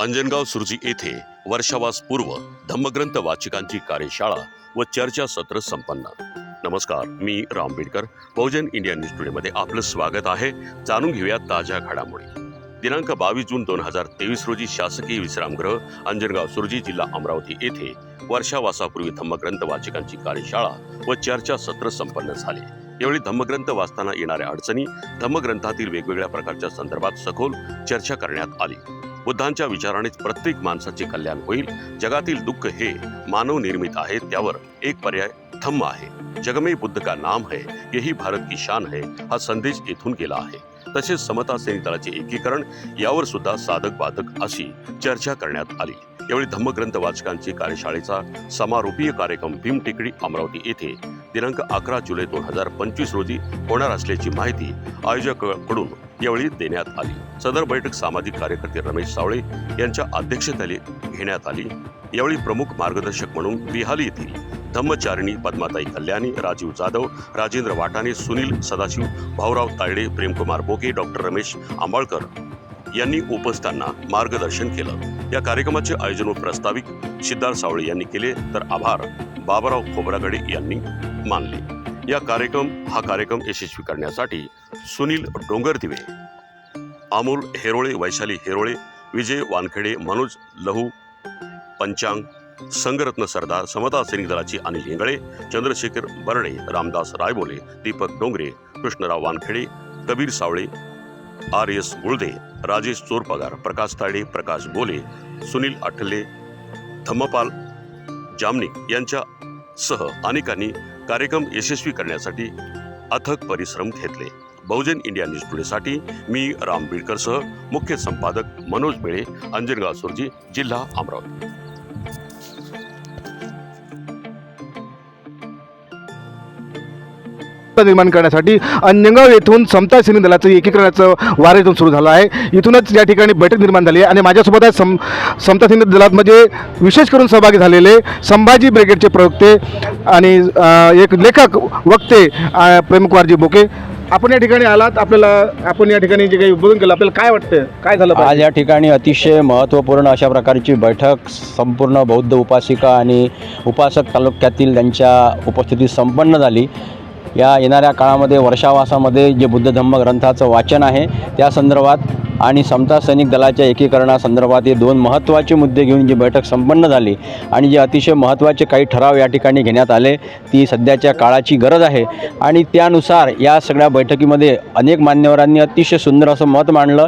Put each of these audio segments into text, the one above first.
अंजनगाव सुरजी येथे वर्षावास पूर्व धम्मग्रंथ वाचिकांची कार्यशाळा व चर्चा सत्र संपन्न. नमस्कार मी राम बिडकर. बहुजन इंडिया न्यूज टुडेमध्ये आपलं स्वागत आहे. जाणून घेऊया ताज्या घडामोडी. दिनांक बावीस जून दोन हजार तेवीस रोजी शासकीय विश्रामगृह अंजनगाव सुरजी जिल्हा अमरावती येथे वर्षावासापूर्वी धम्मग्रंथ वाचकांची कार्यशाळा व चर्चा सत्र संपन्न झाले. यावेळी धम्मग्रंथ वाचताना येणाऱ्या अडचणी धम्मग्रंथातील वेगवेगळ्या प्रकारच्या संदर्भात सखोल चर्चा करण्यात आली. बुद्धांच्या विचारानेच प्रत्येक माणसाचे कल्याण होईल. जगातील दुःख हे मानव निर्मित आहे त्यावर एक पर्याय थम्म आहे. जगमे बुद्ध का नाम है यही भारत की शान है हा संदेश येथून गेला आहे. तसेच समता सैनिक एकीकरण यावर सुद्धा साधक बाधक अशी चर्चा करण्यात आली. यावेळी धम्मग्रंथ वाचकांची कार्यशाळेचा समारोपीय कार्यक्रम भीमटेकडी अमरावती येथे दिनांक अकरा जुलै दोन हजार पंचवीस रोजी होणार असल्याची माहिती आयोजकाकडून यावेळी देण्यात आली. सदर बैठक सामाजिक कार्यकर्ते रमेश सावळे यांच्या अध्यक्षतेखाली घेण्यात आली. यावेळी प्रमुख मार्गदर्शक म्हणून बिहाली येथील धम्मचारिणी पद्माताई कल्याणी राजीव जाधव राजेंद्र वाटाणे सुनील सदाशिव भाऊराव तायडे प्रेमकुमार बोके डॉक्टर रमेश आंबाळकर यांनी उपस्थांना मार्गदर्शन केलं. या कार्यक्रमाचे आयोजन व प्रस्ताविक सिद्धार्थ सावळे यांनी केले. तर आभार बाबाराव खोबरागडे यांनी मानले. या कार्यक्रम हा कार्यक्रम यशस्वी करण्यासाठी सुनील डोंगरदिवे अमोल हेरोळे वैशाली हेरोळे विजय वानखेडे मनोज लहू पंचांग संगरत्न सरदार समता सैनिक दलाची अनिल हिंगळे चंद्रशेखर बर्डे रामदास रायबोले दीपक डोंगरे कृष्णराव वानखेडे कबीर सावळे आर एस गुळदे राजेश चोरपगार प्रकाश ताडे प्रकाश बोले सुनील आठले धम्मपाल जामनिक यांच्यासह अनेकांनी कार्यक्रम यशस्वी करण्यासाठी अथक परिश्रम घेतले. बहुजन इंडिया न्यूज टुडेसाठी मी राम बिडकरसह मुख्य संपादक मनोज मेळे अंजनगाव सुरजी जिल्हा अमरावती. निर्माण करण्यासाठी अंजनगाव येथून समता सैनिक दलाचं एकीकरणाचं वार इथून सुरू झालं आहे. इथूनच या ठिकाणी बैठक निर्माण झाली आहे आणि माझ्यासोबत आहे सम समता सैनिक दलात म्हणजे विशेष करून सहभागी झालेले संभाजी ब्रिगेडचे प्रवक्ते आणि एक लेखक वक्ते प्रेमकुमारजी बोके. आपण या ठिकाणी आलात आपल्याला आपण या ठिकाणी जे काही उद्बोधन केलं आपल्याला काय वाटतं काय झालं आज या ठिकाणी अतिशय महत्त्वपूर्ण अशा प्रकारची बैठक संपूर्ण बौद्ध उपासिका आणि उपासक तालुक्यातील त्यांच्या उपस्थितीत संपन्न झाली. या येणाऱ्या काळामध्ये वर्षावासामध्ये जे बुद्ध धम्म ग्रंथाचं वाचन आहे त्या संदर्भात आणि समता सैनिक दलाच्या एकीकरणासंदर्भात हे दोन महत्त्वाचे मुद्दे घेऊन जी बैठक संपन्न झाली आणि जे अतिशय महत्त्वाचे काही ठराव या ठिकाणी घेण्यात आले ती सध्याच्या काळाची गरज आहे. आणि त्यानुसार या सगळ्या बैठकीमध्ये अनेक मान्यवरांनी अतिशय सुंदर असं मत मांडलं.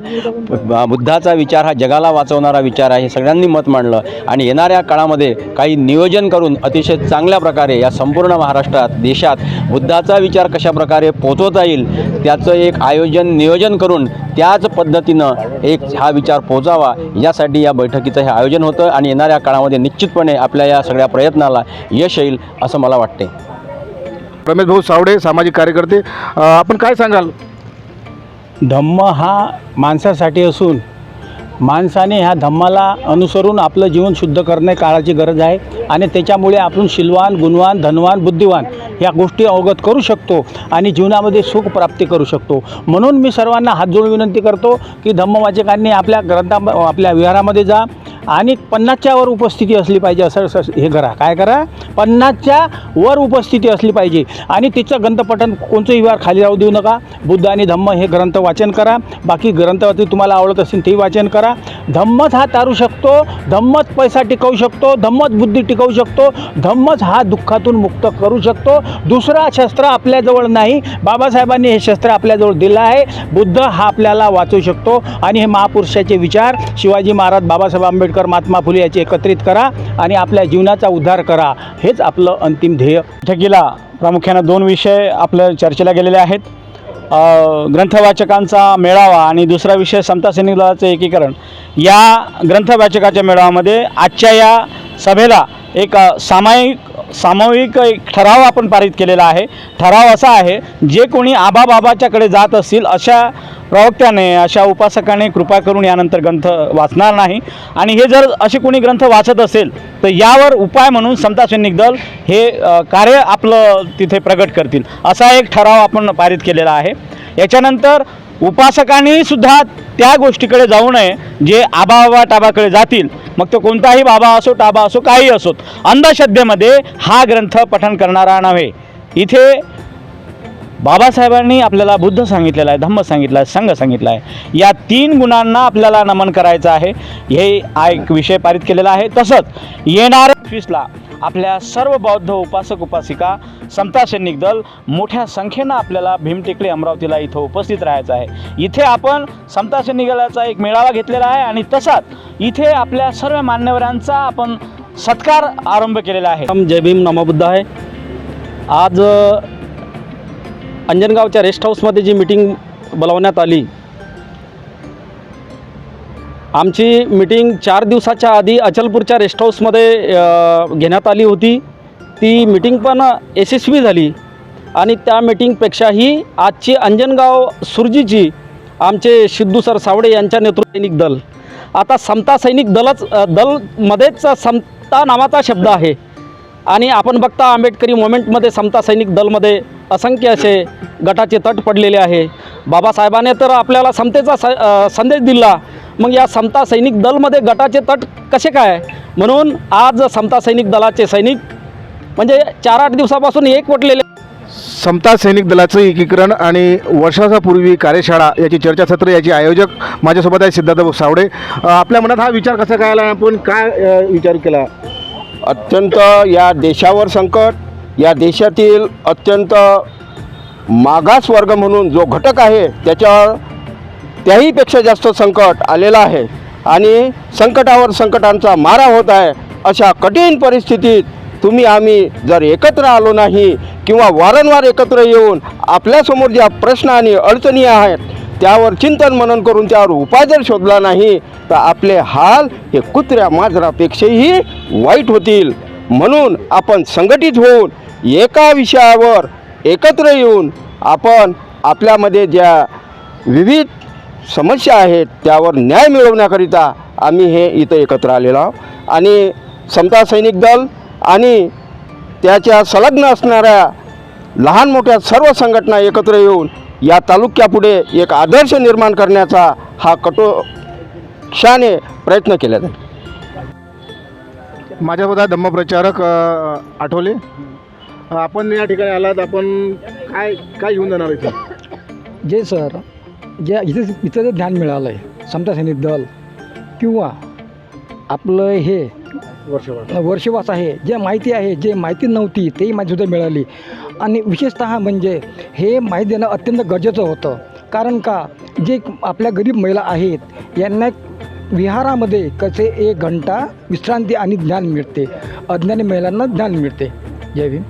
बुद्धाचा विचार हा जगाला वाचवणारा विचार आहे सगळ्यांनी मत मांडलं. आणि येणाऱ्या काळामध्ये काही नियोजन करून अतिशय चांगल्या प्रकारे या संपूर्ण महाराष्ट्रात देशात बुद्धाचा विचार कशा प्रकारे पोचवता येईल त्याचं एक आयोजन नियोजन करून त्याच पद्धतीनं एक हा विचार पोचावा यासाठी या बैठकीचं हे आयोजन होतं आणि येणाऱ्या काळामध्ये निश्चितपणे आपल्या या सगळ्या प्रयत्नाला यश येईल असं मला वाटते रमेश भाऊ सावडे सामाजिक कार्यकर्ते आपण काय सांगाल? धम्म हा माणसासाठी असून माणसाने ह्या धम्माला अनुसरून आपलं जीवन शुद्ध करणे काळाची गरज आहे आणि त्याच्यामुळे आपण शिलवान गुणवान धनवान बुद्धिवान या गोष्टी अवगत करू शकतो आणि जीवनामध्ये सुख प्राप्ती करू शकतो. म्हणून मी सर्वांना हात जोडून विनंती करतो की धम्मवाचकांनी आपल्या ग्रंथा आपल्या विहारामध्ये जा आणि पन्नासच्या वर उपस्थिती असली पाहिजे असं असं हे करा. काय करा? पन्नासच्या वर उपस्थिती असली पाहिजे. आणि तिचं ग्रंथपठन कोणचंही विहार खाली राहू देऊ नका. बुद्ध आणि धम्म हे ग्रंथ वाचन करा. बाकी ग्रंथवरती तुम्हाला आवडत असेल तेही वाचन करा. धम्मच हा तारू शकतो. धम्मच पैसा टिकवू शकतो. धम्मच बुद्धी टिकवू शकतो. धम्मच हा दुःखातून मुक्त करू शकतो. दुसरा शस्त्र आपल्याजवळ नाही. बाबासाहेबांनी हे शस्त्र आपल्याजवळ दिलं आहे. बुद्ध हा आपल्याला वाचू शकतो. आणि हे महापुरुषाचे विचार. शिवाजी महाराज बाबासाहेब आंबेडकर महात्मा फुले याची एकत्रित करा आणि आपल्या जीवनाचा उद्धार करा. हेच आपलं अंतिम ध्येय. बैठकीला प्रामुख्यानं दोन विषय आपल्या चर्चेला गेलेले आहेत. ग्रंथवाचकांचा मेळावा आणि दुसरा विषय समता सैनिक दलाचं एकीकरण. या ग्रंथवाचकाच्या मेळाव्यामध्ये आजच्या या सभेला एक सामायिक सामायिक सामूहिक एक ठराव आपण पारित केलेला आहे. ठराव असा आहे जे कोणी आबाबाबाच्याकडे जात असतील अशा प्रवक्त्याने अशा उपासकाने कृपा करून यानंतर ग्रंथ वाचणार नाही. आणि हे जर असे कोणी ग्रंथ वाचत असेल तर यावर उपाय म्हणून समता सैनिक दल हे कार्य आपलं तिथे प्रगट करतील. असा एक ठराव आपण पारित केलेला आहे. याच्यानंतर उपासकांनी सुद्धा त्या गोष्टीकडे जाऊ नये जे आबाबा टाबाकडे जातील. मग तो कोणताही बाबा असो टाबा असो काही असोत अंधश्रद्धेमध्ये हा ग्रंथ पठण करणारा नव्हे. इथे बाबासाहेबांनी आपल्याला बुद्ध सांगितलेला आहे धम्म सांगितला आहे संघ सांगितला आहे. या तीन गुणांना आपल्याला नमन करायचं आहे. हे हा एक विषय पारित केलेला आहे. तसंच येणाऱ्या वीसला आपल्या सर्व बौद्ध उपासक उपासिका समता सैनिक दल मोठ्या संख्येनं आपल्याला भीमटेकडी अमरावतीला इथं उपस्थित राहायचं आहे. इथे आपण समता सैनिक दलाचा एक मेळावा घेतलेला आहे आणि तसाच इथे आपल्या सर्व मान्यवरांचा आपण सत्कार आरंभ केलेला आहे. जय भीम नमोबुद्ध आहे. आज अंजनगावच्या रेस्ट हाऊसमध्ये जी मीटिंग बोलावण्यात आली आमची मीटिंग चार दिवसाच्या आधी अचलपूरच्या रेस्ट हाऊसमध्ये घेण्यात आली होती. ती मीटिंग पण यशस्वी झाली आणि त्या मीटिंगपेक्षाही आजची अंजनगाव सुरजीची आमचे सिद्धू सर सावडे यांच्या नेतृत्व सैनिक दल. आता समता सैनिक दलच दलमध्येच समता नावाचा शब्द आहे. आणि आपण बघता आंबेडकरी मोमेंटमध्ये समता सैनिक दलमध्ये असंख्य असे गटाचे तट पडलेले आहे. बाबासाहेबाने तर आपल्याला समतेचा स संदेश दिला. मग या समता सैनिक दलमध्ये गटाचे तट कसे काय? म्हणून आज समता सैनिक दलाचे सैनिक म्हणजे चार आठ दिवसापासून एक वटलेले समता सैनिक दलाचं एकीकरण आणि वर्षापूर्वी कार्यशाळा याची चर्चासत्र याचे आयोजक माझ्यासोबत आहे सिद्धार्थ सावडे. आपल्या मनात हा विचार कसा काय आला? आपण काय विचार केला? अत्यंत या देशावर संकट या देशातील अत्यंत मागास वर्ग म्हणून जो घटक आहे त्याच्यावर त्याहीपेक्षा जास्त संकट आलेलं आहे. आणि संकटावर संकटांचा मारा होत आहे अशा कठीण परिस्थितीत तुम्ही आम्ही जर एकत्र आलो नाही किंवा वारंवार एकत्र येऊन आपल्यासमोर ज्या प्रश्न आणि अडचणी आहेत त्यावर चिंतन मनन करून त्यावर उपाय जर शोधला नाही तर आपले हाल हे कुत्र्या मांजरापेक्षाही वाईट होतील. म्हणून आपण संघटित होऊन एका विषयावर एकत्र येऊन आपण आपल्यामध्ये ज्या विविध समस्या आहेत त्यावर न्याय मिळवण्याकरिता आम्ही हे इथं एकत्र आलेलो आहोत. आणि समता सैनिक दल आणि त्याच्या संलग्न असणाऱ्या लहान मोठ्या सर्व संघटना एकत्र येऊन या तालुक्यापुढे एक आदर्श निर्माण करण्याचा हा कठोर कटोक्षाने प्रयत्न केला जाईल माझ्यासोबत आहे धम्मप्रचारक अ, आठवले. आपण या ठिकाणी आलात आपण काय काय घेऊन जाणार इथे? जे सर जे इथे इथं जे ध्यान मिळालं आहे समता सैनिक दल किंवा आपलं हे वर्षभर वर्षवास आहे जे माहिती आहे जे माहिती नव्हती तेही माहितीसुद्धा मिळाली. आणि विशेषत म्हणजे हे माहिती देणं अत्यंत गरजेचं होतं. कारण का जे आपल्या गरीब महिला आहेत यांना विहारामध्ये कसे एक घंटा विश्रांती आणि ज्ञान मिळते. अज्ञानी महिलांना ज्ञान मिळते. जय भीम.